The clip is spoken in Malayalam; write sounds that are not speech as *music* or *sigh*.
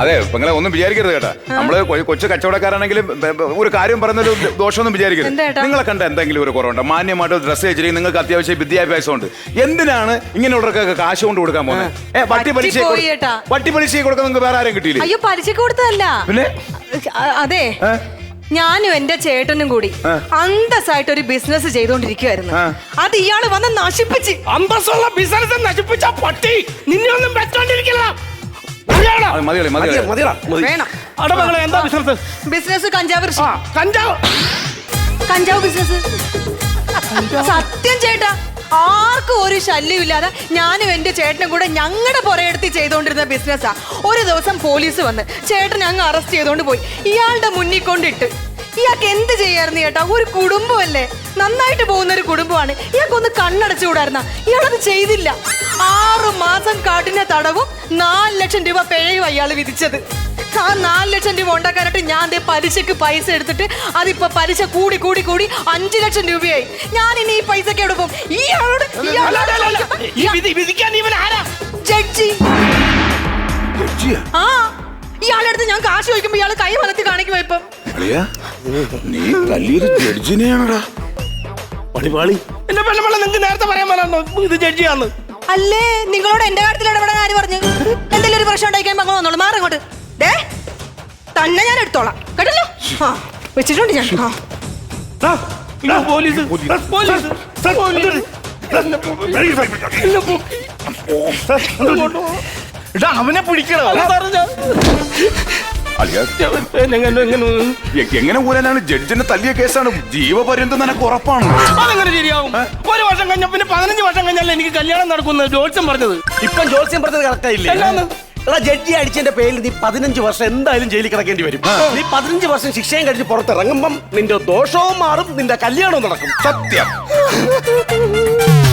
അതെ പെങ്ങളെ ഒന്നും വിചാരിക്കരുത് കേട്ടാ. നമ്മൾ കൊ- കൊച്ചു കച്ചവടക്കാരാണെങ്കിലും ബ- ബ- ഒരു കാര്യം പറഞ്ഞൊരു ദോഷമൊന്നും വിചാരിക്കരുത്. എന്താ ഏട്ടാ? നിങ്ങളെ കണ്ട എന്തെങ്കിലും ഒരു കുറവുണ്ട്? മാന്യമായിട്ട് ഡ്രസ്സ് വെച്ചിരിക്കും നിങ്ങൾക്ക് അത്യാവശ്യം വിദ്യാഭ്യാസം ഉണ്ട് എന്തിനാണ് ഇങ്ങനെയുള്ളവർക്കൊക്കെ കാശ് കൊണ്ട് കൊടുക്കാൻ പോകുന്നത്? ഏ വട്ടി പലിശ പറ്റിപ്പോയി ഏട്ടാ. വട്ടി പലിശ കൊടുക്കാൻ നിങ്ങൾക്ക് വേറെ ആരും കിട്ടിയില്ലേ? അയ്യോ പലിശ കൊടുത്തതല്ല. പിന്നെ? അ- അതെ. ഏ? ഞാനും എന്റെ ചേട്ടനും കൂടി. അന്തസ്സായിട്ട് ഒരു ബിസിനസ് ചെയ്തോണ്ടിരിക്കുവായിരുന്നു. ആ. അത് ഇയാൾ വന്ന് നശിപ്പിച്ച്. അന്തസ്സുള്ള ബിസിനസ് നശിപ്പിച്ച പട്ടി നിന്നെ ഒന്നും വെച്ചോണ്ടിരിക്കില്ല. അത് മതികളെ മതികളെ മതിയടാ. മതി. വേണം. അടമകളെ എന്താ ബിസിനസ് ബിസിനസ് കഞ്ചാവ് കൃഷി. ആ കഞ്ചാവ്. കഞ്ചാവ് ബിസിനസ്. സത്യം ചേട്ടാ ആർക്കും ഒരു ശല്യം ഇല്ലാതെ ഞാനും എന്റെ ചേട്ടനും കൂടെ ഞങ്ങളുടെ പുറയെടുത്ത് ചെയ്തുകൊണ്ടിരുന്ന ബിസിനസ്സാ. ഒരു ദിവസം പോലീസ് വന്ന് ചേട്ടൻ അങ്ങ് അറസ്റ്റ് ചെയ്തുകൊണ്ട് പോയി. ഇയാളുടെ മുന്നിൽ കൊണ്ടിട്ട്. ഇയാൾക്ക് എന്ത് ചെയ്യായിരുന്നു ചേട്ടാ? ഒരു കുടുംബമല്ലേ? നന്നായിട്ട് പോകുന്ന ഒരു കുടുംബമാണ്. ഇയാൾക്കൊന്ന് കണ്ണടച്ചുകൂടായിരുന്ന ഇയാളത് ചെയ്തില്ല. ആറു മാസം കാട്ടിന്റെ തടവും നാല് ലക്ഷം രൂപ പിഴയും അയാൾ വിധിച്ചത്. ആ നാല് ലക്ഷം രൂപ ഉണ്ടാക്കാനായിട്ട് ഞാൻ ദേ പലിശക്ക് പൈസ എടുത്തിട്ട് അതിപ്പോ പലിശ കൂടി കൂടി കൂടി അഞ്ചു ലക്ഷം രൂപയായി. ഞാൻ ഇനി ഈ പൈസക്ക് എവിടെ പോകും? ഇയാളോട് ഇയാളോട് വിധി വിധിക്കാൻ ഇവൻ ആരാ? ജഡ്ജി? ആ ഇയാളുടെ അടുത്ത് ഞാൻ കാശ് ചോദിക്കുമ്പോ ഇയാൾ കൈ വളർത്തി കാണിക്കുമ്പോ ഇപ്പം. അളിയാ, നീ വലിയൊരു ജഡ്ജിനെയാണടാ. പണിപാളി എന്റെ പെണ്ണുമ്പള നിങ്ങൾക്ക് നേരത്തെ പറയാൻ പറയാനോ ഇത് ജഡ്ജിയാന്ന്. അല്ലേ? നിങ്ങളോട് എന്റെ കാര്യത്തിൽ ഇടപെടാൻ ആര് പറഞ്ഞു? എന്തെങ്കിലും ഒരു പ്രശ്നം ഉണ്ടായി കഴിയുമ്പോ വന്നോളൂ. മാറി ഇങ്ങോട്ട്. ദേ തന്നെ ഞാൻ എടുത്തോളാം. കേട്ടല്ലോ? ആ വെച്ചിട്ടുണ്ട് ഞാൻ. ആ. പോലീസ്. പോലീസ്. എടാ അവനെ പിടിക്കണോ എങ്ങനെ പോലെ എങ്ങനെ ഊരാനാണ്? ജഡ്ജിന്റെ തല്ലിയ കേസാണ്. ജീവപര്യന്തം നിനക്ക് ഉറപ്പാണ്. അതെങ്ങനെ എനിക്ക് കല്യാണം നടക്കുന്നത് ജോത്സ്യം പറഞ്ഞത്. ഇപ്പം ജോത്സ്യം പറഞ്ഞത് കറക്റ്റായില്ല എന്നാന്ന്? എടാ ജഡ്ജി അടിച്ചതിന്റെ പേരിൽ നീ പതിനഞ്ച് വർഷം എന്തായാലും ജയിലിൽ കിടക്കേണ്ടി വരും. നീ പതിനഞ്ച് വർഷം ശിക്ഷയും കഴിച്ച് പുറത്തിറങ്ങുമ്പം നിന്റെ ദോഷവും മാറും നിന്റെ കല്യാണവും നടക്കും. സത്യം. *laughs*